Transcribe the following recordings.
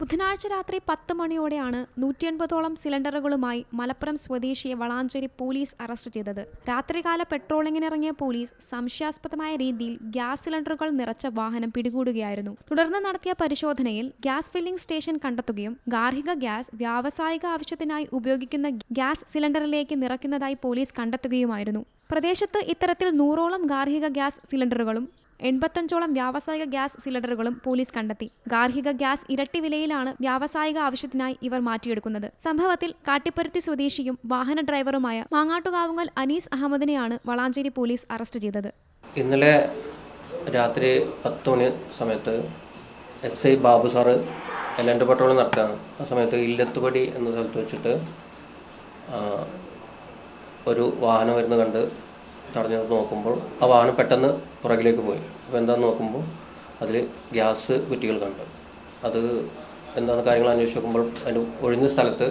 ബുധനാഴ്ച രാത്രി പത്ത് മണിയോടെയാണ് നൂറ്റിയൻപതോളം സിലിണ്ടറുകളുമായി മലപ്പുറം സ്വദേശിയെ വളാഞ്ചേരി പോലീസ് അറസ്റ്റ് ചെയ്തത്. രാത്രികാല പെട്രോളിങ്ങിനിറങ്ങിയ പോലീസ് സംശയാസ്പദമായ രീതിയിൽ ഗ്യാസ് സിലിണ്ടറുകൾ നിറച്ച വാഹനം പിടികൂടുകയായിരുന്നു. തുടർന്ന് നടത്തിയ പരിശോധനയിൽ ഗ്യാസ് ഫില്ലിംഗ് സ്റ്റേഷൻ കണ്ടെത്തുകയും ഗാർഹിക ഗ്യാസ് വ്യാവസായിക ആവശ്യത്തിനായി ഉപയോഗിക്കുന്ന ഗ്യാസ് സിലിണ്ടറിലേക്ക് നിറയ്ക്കുന്നതായി പോലീസ് കണ്ടെത്തുകയുമായിരുന്നു. പ്രദേശത്ത് ഇത്തരത്തിൽ നൂറോളം ഗാർഹിക ഗ്യാസ് സിലിണ്ടറുകളും എൺപത്തഞ്ചോളം വ്യാവസായിക ഗ്യാസ് സിലിണ്ടറുകളും പോലീസ് കണ്ടെത്തി. ഗാർഹിക ഗ്യാസ് ഇരട്ടി വിലയിലാണ് വ്യാവസായിക ആവശ്യത്തിനായി ഇവർ മാറ്റിയെടുക്കുന്നത്. സംഭവത്തിൽ കാട്ടിപ്പരുത്തി സ്വദേശിയും വാഹന ഡ്രൈവറുമായ മാങ്ങാട്ടുകാവുങ്ങൽ അനീസ് അഹമ്മദിനെയാണ് വളാഞ്ചേരി പോലീസ് അറസ്റ്റ് ചെയ്തത്. ഇന്നലെ രാത്രി പത്ത് മണി സമയത്ത് എസ് ഐ ബാബു സാറ് എല്ലന്റെ പെട്രോൾ നടത്തുകയാണ് ആ സമയത്ത് ഇല്ലത്തുപടി എന്ന സ്ഥലത്ത് വെച്ചിട്ട് ഒരു വാഹനം വരുന്ന കണ്ട് തടഞ്ഞു നോക്കുമ്പോൾ ആ വാഹനം പെട്ടെന്ന് പുറകിലേക്ക് പോയി. അപ്പോൾ എന്താണെന്ന് നോക്കുമ്പോൾ അതിൽ ഗ്യാസ് കുറ്റികൾ കണ്ടു. അത് എന്താണ് കാര്യങ്ങൾ അന്വേഷിച്ച് നോക്കുമ്പോൾ അതിന്റെ ഒഴിഞ്ഞ സ്ഥലത്ത്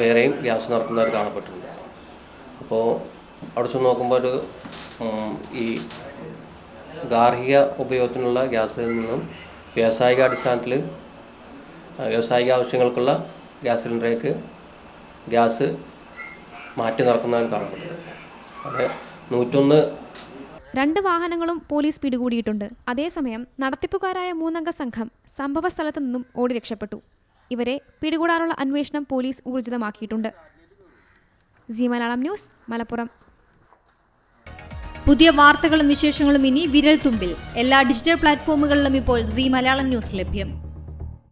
വേറെയും ഗ്യാസ് നിറക്കുന്നവർ കാണപ്പെട്ടിട്ടുണ്ട്. അപ്പോൾ അവിടെ ചെന്ന് നോക്കുമ്പോൾ ഒരു ഈ ഗാർഹിക ഉപയോഗത്തിനുള്ള ഗ്യാസിൽ നിന്നും വ്യാവസായിക അടിസ്ഥാനത്തിൽ വ്യാവസായിക ആവശ്യങ്ങൾക്കുള്ള ഗ്യാസ് സിലിണ്ടറേക്ക് ഗ്യാസ് മാറ്റി നിറക്കുന്നതായി കാണപ്പെടുന്നത് അത് നൂറ്റൊന്ന് രണ്ട് വാഹനങ്ങളും പോലീസ് പിടികൂടിയിട്ടുണ്ട്. അതേസമയം നടത്തിപ്പുകാരായ മൂന്നംഗ സംഘം സംഭവ സ്ഥലത്തു നിന്നും ഓടി രക്ഷപ്പെട്ടു. ഇവരെ പിടികൂടാനുള്ള അന്വേഷണം police ഊർജിതമാക്കിയിട്ടുണ്ട്. G Malayalam news Malappuram. പുതിയ വാർത്തകളും വിശേഷങ്ങളും ഇനി വിരൽ തുമ്പിൽ എല്ലാ ഡിജിറ്റൽ പ്ലാറ്റ്ഫോമുകളിലും ഇപ്പോൾ സി മലയാളം ന്യൂസ് ലഭ്യം.